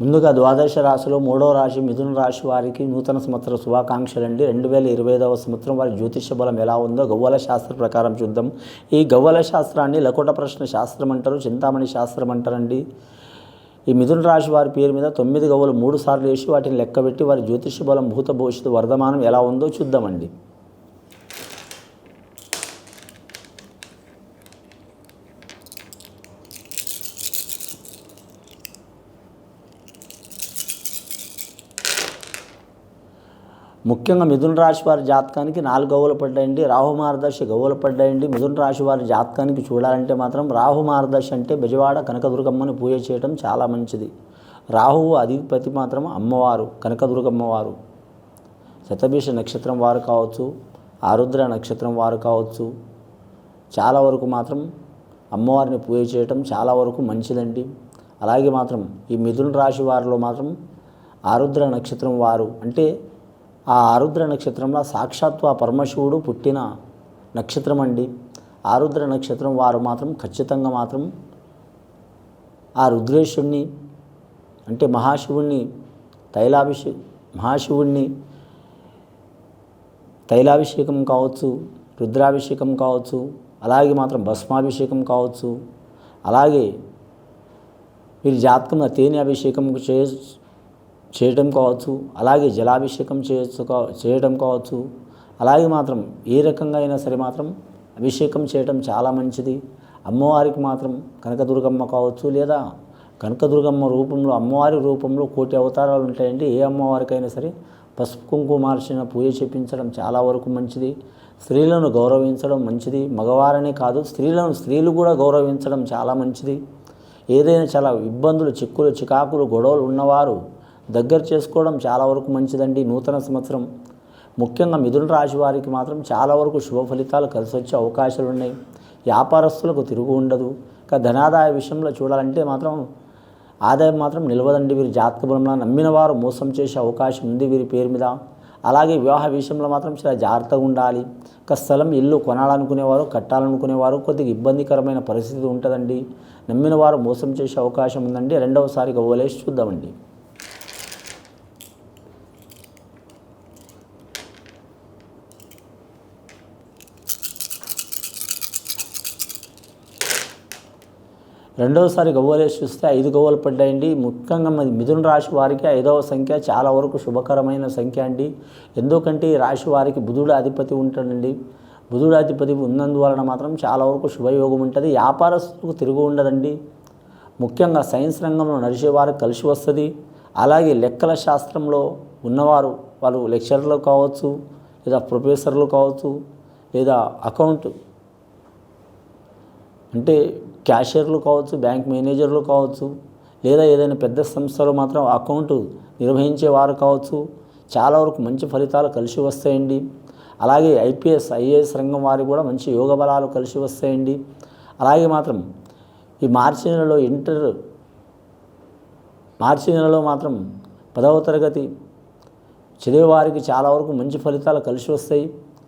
ముందుగా ద్వాదశ రాశిలో మూడో రాశి మిథున రాశి వారికి నూతన సంవత్సర శుభాకాంక్షలు అండి రెండు వేల ఇరవై ఐదవ సంవత్సరం వారి జ్యోతిష బలం ఎలా ఉందో గవ్వల శాస్త్ర ప్రకారం చూద్దాం. ఈ గవ్వల శాస్త్రాన్ని లకుట ప్రశ్న శాస్త్రం అంటారు చింతామణి శాస్త్రం అంటారండి. ఈ మిథున రాశి వారి పేరు మీద తొమ్మిది గవ్వలు మూడు సార్లు వేసి వాటిని లెక్కబెట్టి వారి జ్యోతిష బలం భూత భవిష్యత్తు వర్ధమానం ఎలా ఉందో చూద్దామండి. ముఖ్యంగా మిథున రాశి వారి జాతకానికి నాలుగు గవ్వలు పడ్డాయండి. రాహు మార్గదర్శి గవ్వలు పడ్డాయండి. మిథున రాశి వారి జాతకానికి చూడాలంటే మాత్రం రాహు మార్గదర్శి అంటే బెజవాడ కనకదుర్గమ్మని పూజ చేయడం చాలా మంచిది. రాహువు అధిపతి మాత్రం అమ్మవారు కనకదుర్గమ్మవారు. శతభీష నక్షత్రం వారు కావచ్చు ఆరుద్ర నక్షత్రం వారు కావచ్చు. చాలా వరకు మాత్రం అమ్మవారిని పూజ చేయటం చాలా వరకు మంచిదండి. అలాగే మాత్రం ఈ మిథున రాశి వారిలో మాత్రం ఆరుద్ర నక్షత్రం వారు అంటే ఆ ఆరుద్ర నక్షత్రంలో సాక్షాత్తు ఆ పరమశివుడు పుట్టిన నక్షత్రం అండి ఆరుద్ర నక్షత్రం వారు మాత్రం ఖచ్చితంగా మాత్రం ఆ రుద్రేశుణ్ణి అంటే మహాశివుణ్ణి తైలాభిషే మహాశివుణ్ణి తైలాభిషేకం కావచ్చు రుద్రాభిషేకం కావచ్చు అలాగే మాత్రం భస్మాభిషేకం కావచ్చు అలాగే మీరు జాతకంలో తేనె అభిషేకం చే చేయటం కావచ్చు అలాగే జలాభిషేకం చేయొచ్చు చేయడం చేయటం కావచ్చు అలాగే మాత్రం ఏ రకంగా అయినా సరే మాత్రం అభిషేకం చేయటం చాలా మంచిది. అమ్మవారికి మాత్రం కనకదుర్గమ్మ కావచ్చు లేదా కనకదుర్గమ్మ రూపంలో అమ్మవారి రూపంలో కోటి అవతారాలు ఉంటాయండి. ఏ అమ్మవారికైనా సరే పసుపు కుంకుమార్చిన పూజ చేపించడం చాలా వరకు మంచిది. స్త్రీలను గౌరవించడం మంచిది. మగవారనే కాదు స్త్రీలను స్త్రీలు కూడా గౌరవించడం చాలా మంచిది. ఏదైనా చాలా ఇబ్బందులు చిక్కులు చికాకులు గొడవలు ఉన్నవారు దగ్గర చేసుకోవడం చాలా వరకు మంచిదండి నూతన సంవత్సరం. ముఖ్యంగా మిథున రాశి వారికి మాత్రం చాలా వరకు శుభ ఫలితాలు కలిసి వచ్చే అవకాశాలు ఉన్నాయి. వ్యాపారస్తులకు తిరుగు ఉండదు. ఇక ధనాదాయ విషయంలో చూడాలంటే మాత్రం ఆదాయం మాత్రం నిలవదండి. వీరి జాతక బలంలో నమ్మిన వారు మోసం చేసే అవకాశం ఉంది వీరి పేరు మీద. అలాగే వివాహ విషయంలో మాత్రం చాలా జాగ్రత్తగా ఉండాలి. ఇక స్థలం ఇల్లు కొనాలనుకునేవారు కట్టాలనుకునేవారు కొద్దిగా ఇబ్బందికరమైన పరిస్థితి ఉంటుందండి. నమ్మిన వారు మోసం చేసే అవకాశం ఉందండి. రెండవసారి గవ్వలేసి చూద్దామండి. రెండవసారి గవ్వలేసి చూస్తే ఐదు గవ్వలు పడ్డాయండి. ముఖ్యంగా మరి మిథున రాశి వారికి ఐదవ సంఖ్య చాలా వరకు శుభకరమైన సంఖ్య అండి. ఎందుకంటే ఈ రాశి వారికి బుధుడు అధిపతి ఉంటాడండి బుధుడు అధిపతి ఉన్నందువలన మాత్రం చాలా వరకు శుభయోగం ఉంటుంది. వ్యాపారస్తులకు తిరుగు ఉండదండి. ముఖ్యంగా సైన్స్ రంగంలో నడిచేవారు కలిసి వస్తుంది. అలాగే లెక్కల శాస్త్రంలో ఉన్నవారు వాళ్ళు లెక్చరర్లు కావచ్చు లేదా ప్రొఫెసర్లు కావచ్చు లేదా అకౌంట్ అంటే క్యాషియర్లు కావచ్చు బ్యాంక్ మేనేజర్లు కావచ్చు లేదా ఏదైనా పెద్ద సంస్థలో మాత్రం అకౌంట్ నిర్వహించేవారు కావచ్చు చాలా వరకు మంచి ఫలితాలు కలిసి వస్తాయండి. అలాగే ఐపీఎస్ ఐఏఎస్ రంగం వారికి కూడా మంచి యోగ బలాలు కలిసి వస్తాయండి. అలాగే మాత్రం ఈ మార్చి నెలలో ఇంటర్ మార్చి నెలలో మాత్రం పదవ తరగతి చదివే వారికి చాలా వరకు మంచి ఫలితాలు కలిసి వస్తాయి.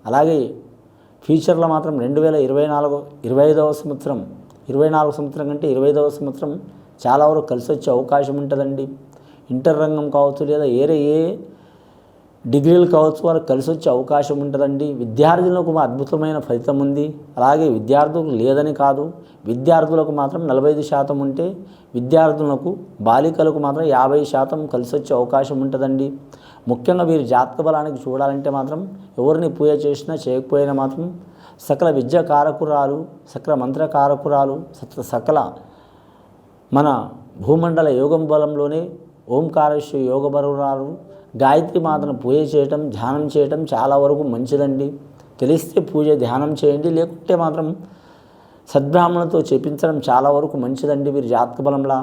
అలాగే ఫ్యూచర్లో మాత్రం రెండు వేల ఇరవై నాలుగు ఇరవై ఐదవ సంవత్సరం ఇరవై నాలుగు సంవత్సరం కంటే ఇరవై ఐదవ సంవత్సరం చాలా వరకు కలిసి వచ్చే అవకాశం ఉంటుందండి. ఇంటర్ రంగం కావచ్చు లేదా ఏరే ఏ డిగ్రీలు కావచ్చు వాళ్ళకి కలిసి వచ్చే అవకాశం ఉంటుందండి. విద్యార్థులకు అద్భుతమైన ఫలితం ఉంది. అలాగే విద్యార్థులకు లేదని కాదు. విద్యార్థులకు మాత్రం నలభై ఐదు శాతం ఉంటే విద్యార్థులకు బాలికలకు మాత్రం యాభై శాతం కలిసి వచ్చే అవకాశం ఉంటుందండి. ముఖ్యంగా వీరి జాతక బలానికి చూడాలంటే మాత్రం ఎవరిని పూజ చేసినా చేయకపోయినా మాత్రం సకల విద్య కారకురాలు సకల మంత్ర కారకురాలు సకల సకల మన భూమండల యోగం బలంలోనే ఓంకారేశ్వర యోగ బరువురాలు గాయత్రి మాతను పూజ చేయటం ధ్యానం చేయటం చాలా వరకు మంచిదండి. తెలిస్తే పూజ ధ్యానం చేయండి. లేకుంటే మాత్రం సద్బ్రాహ్మణతో చేపించడం చాలా వరకు మంచిదండి వీరి జాతక బలంలా.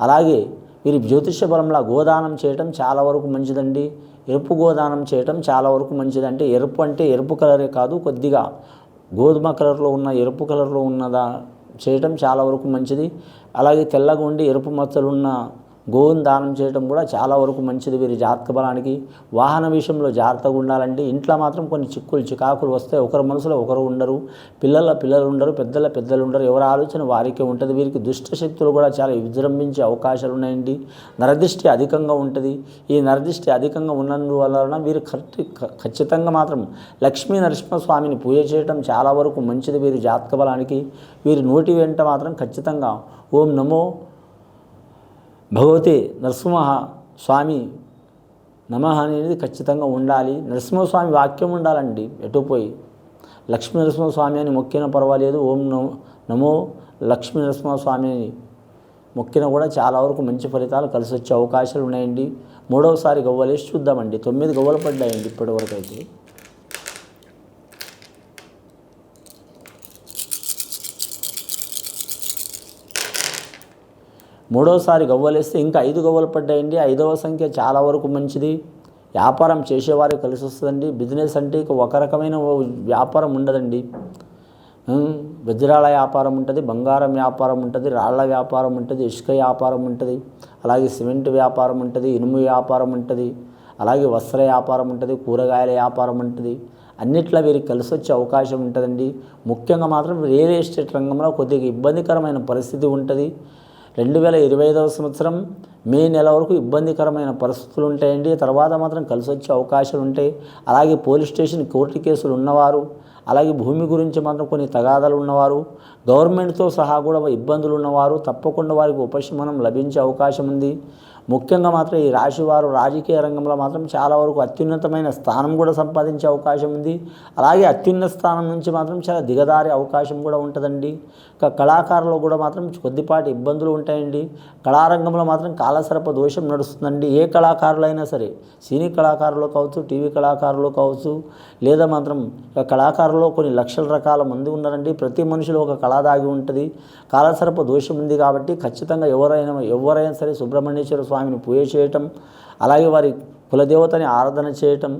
అలాగే వీరి జ్యోతిష బలంలా గోదానం చేయటం చాలా వరకు మంచిదండి. ఎరుపు గోదానం చేయటం చాలా వరకు మంచిదంటే ఎరుపు అంటే ఎరుపు కలరే కాదు కొద్దిగా గోధుమ కలర్లో ఉన్న ఎరుపు కలర్లో ఉన్నదా? చేయటం చాలా వరకు మంచిది. అలాగే తెల్లగా ఉండి ఎరుపు మచ్చలు ఉన్న గోవును దానం చేయడం కూడా చాలా వరకు మంచిది. వీరి జాతక బలానికి వాహన విషయంలో జాగ్రత్తగా ఉండాలండి ఇంట్లో మాత్రం కొన్ని చిక్కులు చికాకులు వస్తే ఒకరి మనసులో ఒకరు ఉండరు. పిల్లల పిల్లలు ఉండరు పెద్దల పెద్దలు ఉండరు. ఎవరి ఆలోచన వారికే ఉంటుంది. వీరికి దుష్ట శక్తులు కూడా చాలా విజృంభించే అవకాశాలు ఉన్నాయండి. నరదృష్టి అధికంగా ఉంటుంది. ఈ నరదృష్టి అధికంగా ఉన్నందువలన వీరు కరెక్ట్ ఖచ్చితంగా మాత్రం లక్ష్మీ నరసింహస్వామిని పూజ చేయడం చాలా వరకు మంచిది. వీరి జాతక బలానికి వీరి నోటి వెంట మాత్రం ఖచ్చితంగా ఓం నమో భగవతి నరసింహ స్వామి నమ అనేది ఖచ్చితంగా ఉండాలి. నరసింహస్వామి వాక్యం ఉండాలండి. ఎటు పోయి? లక్ష్మీ నరసింహస్వామి అని మొక్కిన పర్వాలేదు. ఓం నమో నమో లక్ష్మీ నరసింహస్వామి అని మొక్కిన కూడా చాలా వరకు మంచి ఫలితాలు కలిసి వచ్చే అవకాశాలు ఉన్నాయండి. మూడవసారి గవ్వలేసి చూద్దామండి. తొమ్మిది గవ్వలు పడ్డాయండి ఇప్పటివరకు అయితే మూడోసారి గవ్వలేస్తే ఇంకా ఐదు గవ్వలు పడ్డాయండి. ఐదవ సంఖ్య చాలా వరకు మంచిది. వ్యాపారం చేసేవారికి కలిసి వస్తుందండి. బిజినెస్ అంటే ఇక ఒక రకమైన వ్యాపారం ఉండదండి. వజ్రాల వ్యాపారం ఉంటుంది బంగారం వ్యాపారం ఉంటుంది రాళ్ళ వ్యాపారం ఉంటుంది ఇసుక వ్యాపారం ఉంటుంది అలాగే సిమెంట్ వ్యాపారం ఉంటుంది ఇనుము వ్యాపారం ఉంటుంది అలాగే వస్త్ర వ్యాపారం ఉంటుంది కూరగాయల వ్యాపారం ఉంటుంది. అన్నిట్లో వీరికి కలిసి వచ్చే అవకాశం ఉంటుందండి. ముఖ్యంగా మాత్రం రియల్ ఎస్టేట్ రంగంలో కొద్దిగా ఇబ్బందికరమైన పరిస్థితి ఉంటుంది. రెండు వేల ఇరవై ఐదవ సంవత్సరం మే నెల వరకు ఇబ్బందికరమైన పరిస్థితులు ఉంటాయండి. తర్వాత మాత్రం కలిసి వచ్చే అవకాశాలు ఉంటాయి. అలాగే పోలీస్ స్టేషన్ కోర్టు కేసులు ఉన్నవారు అలాగే భూమి గురించి మాత్రం కొన్ని తగాదాలు ఉన్నవారు గవర్నమెంట్తో సహా కూడా ఇబ్బందులు ఉన్నవారు తప్పకుండా వారికి ఉపశమనం లభించే అవకాశం ఉంది. ముఖ్యంగా మాత్రం ఈ రాశివారు రాజకీయ రంగంలో మాత్రం చాలా వరకు అత్యున్నతమైన స్థానం కూడా సంపాదించే అవకాశం ఉంది. అలాగే అత్యున్నత స్థానం నుంచి మాత్రం చాలా దిగదారే అవకాశం కూడా ఉంటుందండి. ఇక కళాకారులు కూడా మాత్రం కొద్దిపాటి ఇబ్బందులు ఉంటాయండి. కళారంగంలో మాత్రం కాలసర్ప దోషం నడుస్తుందండి. ఏ కళాకారులైనా సరే సినీ కళాకారులు కావచ్చు టీవీ కళాకారులు కావచ్చు లేదా మాత్రం కళాకారులు కళాకారుల్లో కొన్ని లక్షల రకాల మంది ఉన్నారండి. ప్రతి మనిషిలో ఒక కళ దాగి ఉంటుంది. కాలసర్ప దోషం ఉంది కాబట్టి ఖచ్చితంగా ఎవరైనా ఎవరైనా సరే సుబ్రహ్మణ్యేశ్వర స్వామిని పూజ చేయటం అలాగే వారి కులదేవతని ఆరాధన చేయటం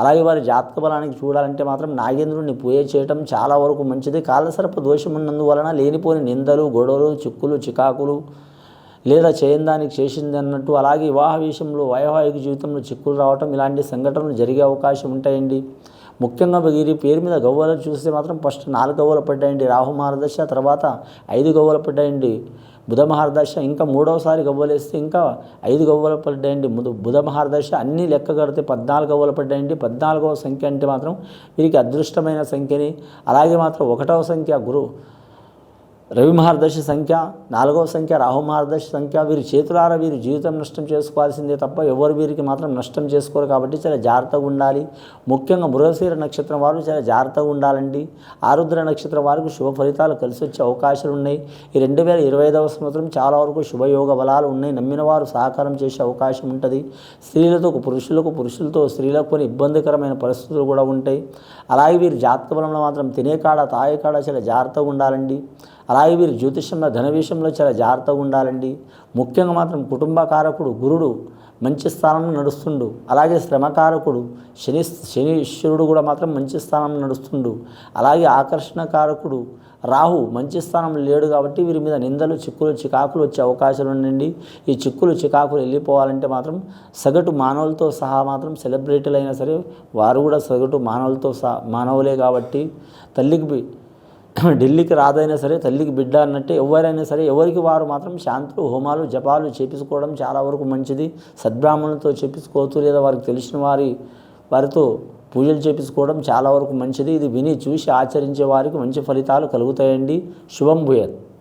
అలాగే వారి జాతక బలానికి చూడాలంటే మాత్రం నాగేంద్రుడిని పూజ చేయటం చాలా వరకు మంచిది. కాలసర్ప దోషం ఉన్నందువలన లేనిపోని నిందలు గొడవలు చిక్కులు చికాకులు లేదా చేయని దానికి చేసింది అన్నట్టు అలాగే వివాహ విషయంలో వైవాహిక జీవితంలో చిక్కులు రావటం ఇలాంటి సంఘటనలు జరిగే అవకాశం ఉంటాయండి. ముఖ్యంగా వీరి పేరు మీద గవ్వలు చూస్తే మాత్రం ఫస్ట్ నాలుగు గవ్వలు పడ్డాయండి. రాహు మహారదశ తర్వాత ఐదు గవ్వలు పడ్డాయండి. బుధ మహారదర్శ ఇంకా మూడవసారి గవ్వలేస్తే ఇంకా ఐదు గవ్వలు పడ్డాయండి. బుధ మహారదర్శ అన్నీ లెక్క కడితే పద్నాలుగు గవ్వలు పడ్డాయండి. పద్నాలుగవ సంఖ్య అంటే మాత్రం వీరికి అదృష్టమైన సంఖ్యని అలాగే మాత్రం ఒకటవ సంఖ్య గురు రవి మహర్దశి సంఖ్య నాలుగవ సంఖ్య రాహు మహర్దశి సంఖ్య వీరి చేతులారా వీరి జీవితం నష్టం చేసుకోవాల్సిందే తప్ప ఎవరు వీరికి మాత్రం నష్టం చేసుకోరు కాబట్టి చాలా జాగ్రత్తగా ఉండాలి. ముఖ్యంగా మృగశీర నక్షత్రం వారు చాలా జాగ్రత్తగా ఉండాలండి. ఆరుద్ర నక్షత్రం వారికి శుభ ఫలితాలు కలిసి వచ్చే అవకాశాలు ఉన్నాయి. ఈ రెండు వేల ఇరవై ఐదవ సంవత్సరం చాలా వరకు శుభయోగ బలాలు ఉన్నాయి. నమ్మిన వారు సహకారం చేసే అవకాశం ఉంటుంది. స్త్రీలతో పురుషులకు పురుషులతో స్త్రీలకు కొన్ని ఇబ్బందికరమైన పరిస్థితులు కూడా ఉంటాయి. అలాగే వీరి జాతక బలంలో మాత్రం తినే కాడ తాగే కాడ చాలా జాగ్రత్తగా ఉండాలండి. అలాగే వీరు జ్యోతిషంలో ధన విషయంలో చాలా జాగ్రత్తగా ఉండాలండి. ముఖ్యంగా మాత్రం కుటుంబ కారకుడు గురుడు మంచి స్థానంలో నడుస్తుండు. అలాగే శ్రమకారకుడు శని శనీశ్వరుడు కూడా మాత్రం మంచి స్థానంలో నడుస్తుండు. అలాగే ఆకర్షణ కారకుడు రాహు మంచి స్థానంలో లేడు కాబట్టి వీరి మీద నిందలు చిక్కులు చికాకులు వచ్చే అవకాశాలు ఉండండి. ఈ చిక్కులు చికాకులు వెళ్ళిపోవాలంటే మాత్రం సగటు మానవులతో సహా మాత్రం సెలబ్రిటీలు అయినా సరే వారు కూడా సగటు మానవులతో సహా మానవులే కాబట్టి తల్లికి ఢిల్లీకి రాదైనా సరే తల్లికి బిడ్డ అన్నట్టే ఎవరైనా సరే ఎవరికి వారు మాత్రం శాంతులు హోమాలు జపాలు చేపించుకోవడం చాలా వరకు మంచిది. సద్బ్రాహ్మణులతో చేపించుకోవచ్చు లేదా వారికి తెలిసిన వారి వారితో పూజలు చేపించుకోవడం చాలా వరకు మంచిది. ఇది విని చూసి ఆచరించే వారికి మంచి ఫలితాలు కలుగుతాయండి. శుభం భూయత్.